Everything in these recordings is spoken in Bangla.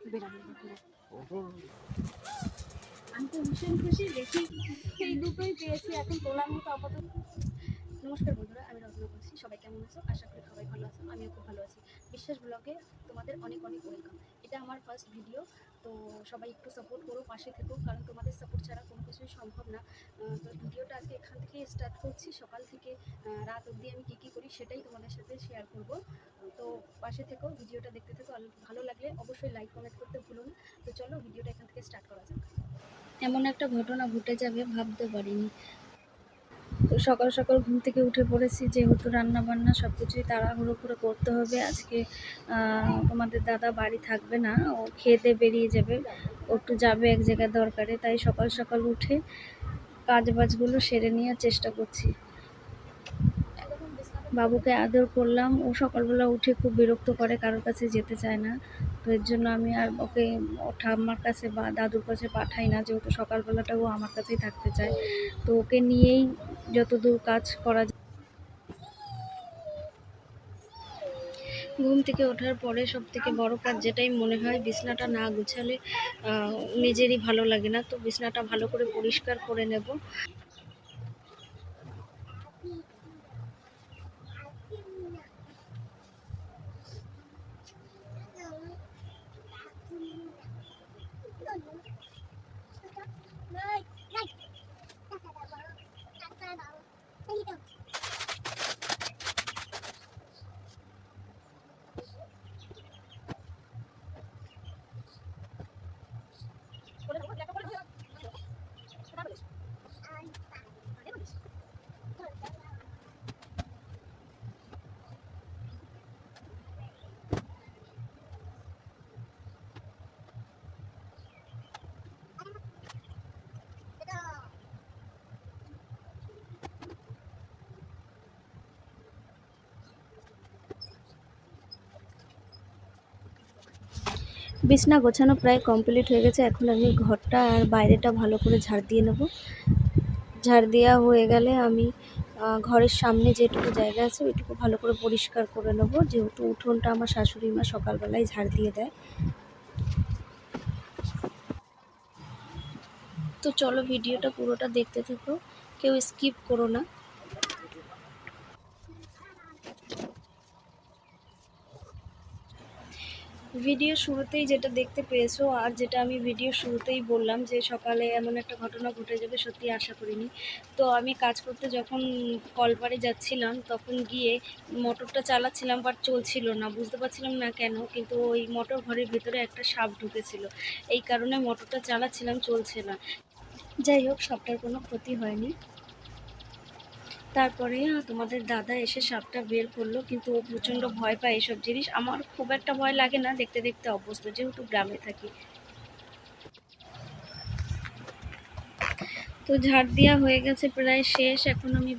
আমি তো ভীষণ খুশি, দেখি এই দুটোই এখন তোলার মতো আপাতত। নমস্কার বন্ধুরা, আমি রত্না বলছি, সবাই কেমন আছো? আশা করি সবাই ভালো আছো, আমিও খুব ভালো আছি। বিশ্বাস ব্লগে তোমাদের অনেক অনেক ওয়েলকাম। এটা আমার ফার্স্ট ভিডিও তো সবাই একটু সাপোর্ট করো, পাশে থেকো, কারণ তোমাদের সাপোর্ট ছাড়া কোনো কিছুই সম্ভব না। তো ভিডিওটা আজকে এখান থেকে স্টার্ট করছি। সকাল থেকে রাত অবধি আমি কী কী করি সেটাই তোমাদের সাথে শেয়ার করব। তো পাশে থেকো ভিডিওটা দেখতে থেকো ভালো লাগলে অবশ্যই লাইক কমেন্ট করতে ভুলো না। তো চলো ভিডিওটা এখান থেকে স্টার্ট করা যাক। এমন একটা ঘটনা ঘটে যাবে, ভাবতে পারিনি। তো সকাল সকাল ঘুম থেকে উঠে পড়েছি, যেহেতু রান্না বান্না সব কিছুই তাড়াহুড়ো করে করতে হবে। আজকে তোমাদের দাদা বাড়ি থাকবে না, ও খেতে বেরিয়ে যাবে। ও একটু যাবে এক জায়গায় দরকারে, তাই সকাল সকাল উঠে কাজ বাজগুলো সেরে নেওয়ার চেষ্টা করছি। বাবুকে আদর করলাম, ও সকালবেলা উঠে খুব বিরক্ত করে, কারোর কাছে যেতে চায় না। তো এর জন্য আমি আর ওকে ঠাম্মার কাছে বা দাদুর কাছে পাঠাই না, যেহেতু সকালবেলাটা ও আমার কাছেই থাকতে চায়। তো ওকে নিয়েই যতদূর কাজ করা ঘুম থেকে ওঠার পরে সব থেকে বড় কাজ যেটাই মনে হয়, বিছনাটা না গুছালে নিজেরই ভালো লাগে না। তো বিছনাটা ভালো করে পরিষ্কার করে নেব। বিছনা গোছানো প্রায় কমপ্লিট হয়ে গেছে। এখন আমি ঘরটা আর বাইরেটা ভালো করে ঝাড় দিয়ে নেব। ঝাড় দেওয়া হয়ে গেলে আমি ঘরের সামনে যেটুকু জায়গা আছে ওইটুকু ভালো করে পরিষ্কার করে নেব। যেহেতু উঠোনটা আমার শাশুড়ি মা সকালবেলায় ঝাড় দিয়ে দেয়। তো চলো ভিডিওটা পুরোটা দেখতে থাকো। কেউ স্কিপ করো না। ভিডিও শুরুতেই যেটা দেখতে পেয়েছ আর যেটা আমি ভিডিও শুরুতেই বললাম যে সকালে এমন একটা ঘটনা ঘটে যাবে, সত্যি আশা করিনি। তো আমি কাজ করতে যখন কলপারে যাচ্ছিলাম, তখন গিয়ে মোটরটা চালাচ্ছিলাম বাট চলছিল না। বুঝতে পারছিলাম না কেন, কিন্তু ওই মোটর ঘরের ভিতরে একটা সাপ ঢুকেছিল। এই কারণে মোটরটা চালাচ্ছিলাম, চলছে না। যাই হোক সবটার কোনো ক্ষতি হয়নি। তারপরে তোমাদের দাদা এসে সাপটা বের করল, কিন্তু ও প্রচণ্ড ভয় পায় এসব জিনিস। আমার খুব একটা ভয় লাগে না, দেখতে দেখতে অভ্যস্ত, যেহেতু গ্রামে থাকি। তো ঝাড় দেওয়া হয়ে গেছে প্রায় শেষ। এখন আমি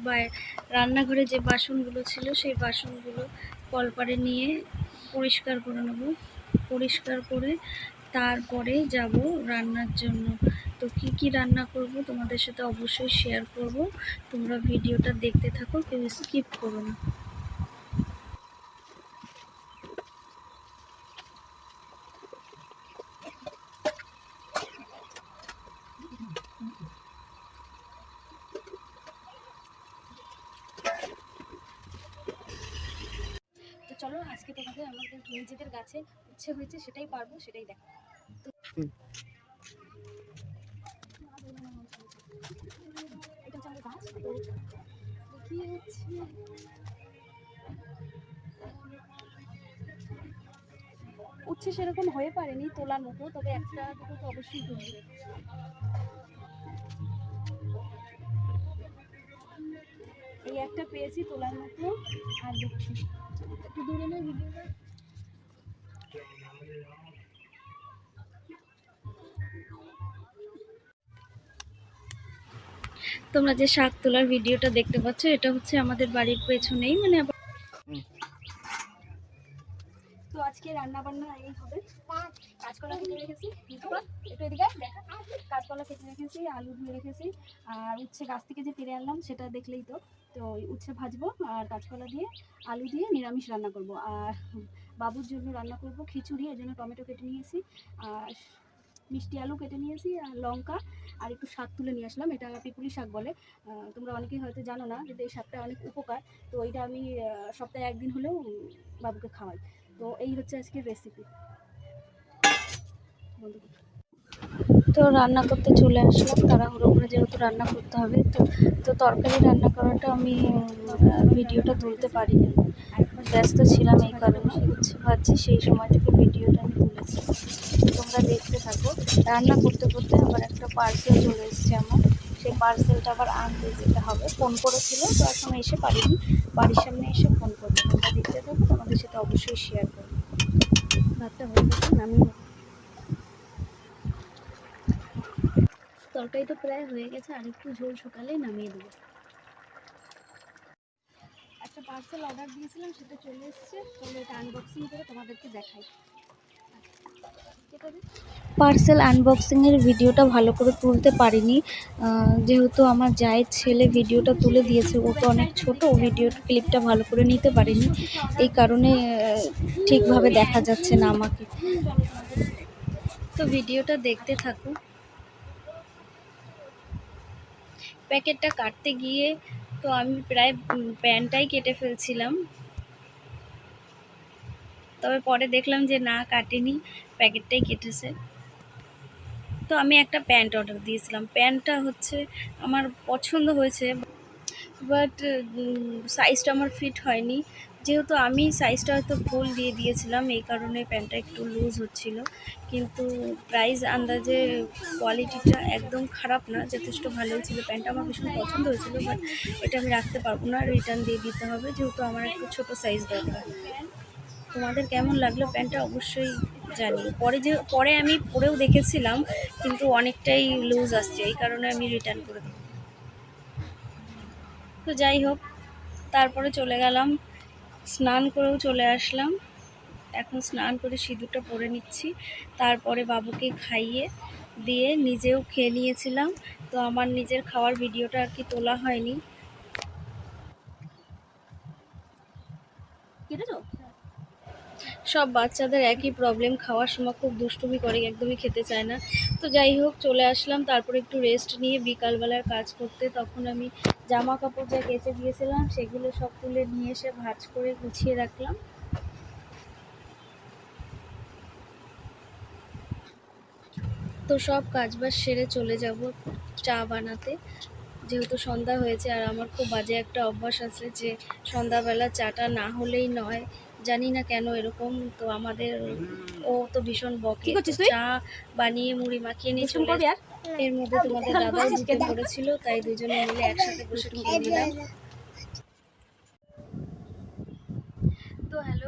রান্নাঘরে যে বাসনগুলো ছিল, সেই বাসনগুলো কলপারে নিয়ে পরিষ্কার করে নেব। পরিষ্কার করে তারপরে যাব রান্নার জন্য। তো কি কি রান্না করব তোমাদের সাথে অবশ্যই শেয়ার করব। তোমরা ভিডিওটা দেখতে থাকো, কেউ স্কিপ করো না। চলো, আজকে তোমাদের আমাদের নিজেদের গাছে ইচ্ছে হয়েছে, সেটাই পারব, সেটাই দেখো। উচ্ছে সেরকম হয়ে পারেনি তোলার মতো, তবে একটা দুটো তো অবশ্যই তুলবে এই একটা পেয়েছি তোলার মতো আর দেখছি একটু দূরে নেই ভিডিওটা তোমরা যে শাক তোলার ভিডিওটা দেখতে পাচ্ছ এটা হচ্ছে আমাদের বাড়ির পেছনেই মানে তো আজকে রান্না বান্না এই হবে। কাঁচকলা কেটে রেখেছি একটু এদিকে কাঁচকলা কেটে রেখেছি আলু ধুয়ে রেখেছি আর উচ্ছে গাছ থেকে যে পেরে আনলাম সেটা দেখলেই তো। তো ওই উচ্ছে ভাজবো আর কাঁচকলা দিয়ে আলু দিয়ে নিরামিষ রান্না করব। আর বাবুর জন্য রান্না করব খিচুড়ি এর জন্য টমেটো কেটে নিয়েছি। আর মিষ্টি আলু কেটে নিয়েছি আর লঙ্কা আর একটু শাক তুলে নিয়ে আসলাম। এটা পিপুলি শাক বলে। তোমরা অনেকেই হয়তো জানো না কিন্তু এই শাকটা অনেক উপকার। তো এইটা আমি সপ্তাহে একদিন হলেও বাবুকে খাওয়াই। তো এই হচ্ছে আজকের রেসিপি বন্ধু তো রান্না করতে চলে আসলাম। তাড়াহুড়ো করে যেহেতু রান্না করতে হবে, তো তো তরকারি রান্না করাটা আমি ভিডিওটা তুলতে পারিনি। ব্যস্ত ছিলাম এই কারণে ভাবছি সেই সময় থেকে ভিডিওটা আমি তুলেছি। তোমরা দেখতে থাকো। রান্না করতে করতে আবার একটা পার্সেল চলে এসেছে আমার। সেই পার্সেলটা আবার আনতে যেতে হবে। ফোন করেছিল, তো এখন এসে পারিনি। বাড়ির সামনে এসে ফোন করব তোমরা দেখতে থাকো, তোমাদের সাথে অবশ্যই শেয়ার করব। ভাতটা হয়ে গেছে, নামিয়ে তরকারি তো প্রায় হয়ে গেছে, আর একটু ঝোল শুকালেই নামিয়ে দেবো। একটা পার্সেল অর্ডার দিয়েছিলাম, সেটা চলে এসেছে। চলো এটা আনবক্সিং করে তোমাদেরকে দেখাই। পার্সেল আনবক্সিংয়ের ভিডিওটা ভালো করে তুলতে পারিনি। যেহেতু আমার জায়ের ছেলে ভিডিওটা তুলে দিয়েছে, ও তো অনেক ছোট ভিডিও ক্লিপটা ভালো করে নিতে পারিনি। এই কারণে ঠিকভাবে দেখা যাচ্ছে না আমাকে। তো ভিডিওটা দেখতে থাকো। প্যাকেটটা কাটতে গিয়ে তো আমি প্রায় প্যানটাই কেটে ফেলছিলাম। তবে পরে দেখলাম যে না, কাটেনি, প্যাকেটটাই কেটেছে। তো আমি একটা প্যান্ট অর্ডার দিয়েছিলাম। প্যান্টটা হচ্ছে আমার পছন্দ হয়েছে, বাট সাইজটা আমার ফিট হয়নি। যেহেতু আমি সাইজটা হয়তো ভুল দিয়ে দিয়েছিলাম, এই কারণে প্যান্টটা একটু লুজ হচ্ছিল। কিন্তু প্রাইস আন্দাজে কোয়ালিটিটা একদম খারাপ না, যথেষ্ট ভালোই ছিল। প্যান্টটা আমার ভীষণ পছন্দ হয়েছিল বাট এটা আমি রাখতে পারব না রিটার্ন দিয়ে দিতে হবে, যেহেতু আমার একটু ছোটো সাইজ দরকার। তোমাদের কেমন লাগল প্যান্টটা অবশ্যই জানি পরে যে, পরে আমি পরেও দেখেছিলাম, কিন্তু অনেকটাই লুজ আসছে, এই কারণে আমি রিটার্ন করে দিই তো যাই হোক, তারপরে চলে গেলাম স্নান করেও চলে আসলাম। এখন স্নান করে সিঁদুরটা পরে নিচ্ছি। তারপরে বাবুকে খাইয়ে দিয়ে নিজেও খেয়ে নিয়েছিলাম। তো আমার নিজের খাওয়ার ভিডিওটা আর কি তোলা হয়নি। সব বাচ্চাদের একই প্রবলেম খাওয়ার সময় খুব দুষ্টুমি করে, একদমই খেতে চায় না। তো যাই হোক, চলে আসলাম, তারপরে একটু রেস্ট নিয়ে বিকালবেলার কাজ করতে। তখন আমি জামা কাপড় যা কেচে দিয়েছিলাম, সেগুলো সব তুলে নিয়ে এসে ভাজ করে গুছিয়ে রাখলাম। তো সব কাজবাজ সেরে চলে যাব চা বানাতে। যেহেতু সন্ধ্যা হয়েছে, আর আমার খুব বাজে একটা অভ্যাস আছে যে, সন্ধ্যাবেলা চাটা না হলেই নয়। জানি না কেন এরকম তো আমাদের ও তো ভীষণ বকে? চা বানিয়ে মুড়ি মাখিয়ে নিয়ে চুম চলে করবি আর? এর মধ্যে তোমাদের দাদাও ঢুকে পড়েছিল তাই দুজনে মিলে একসাথে বসে খেয়ে নিলাম। তো হ্যালো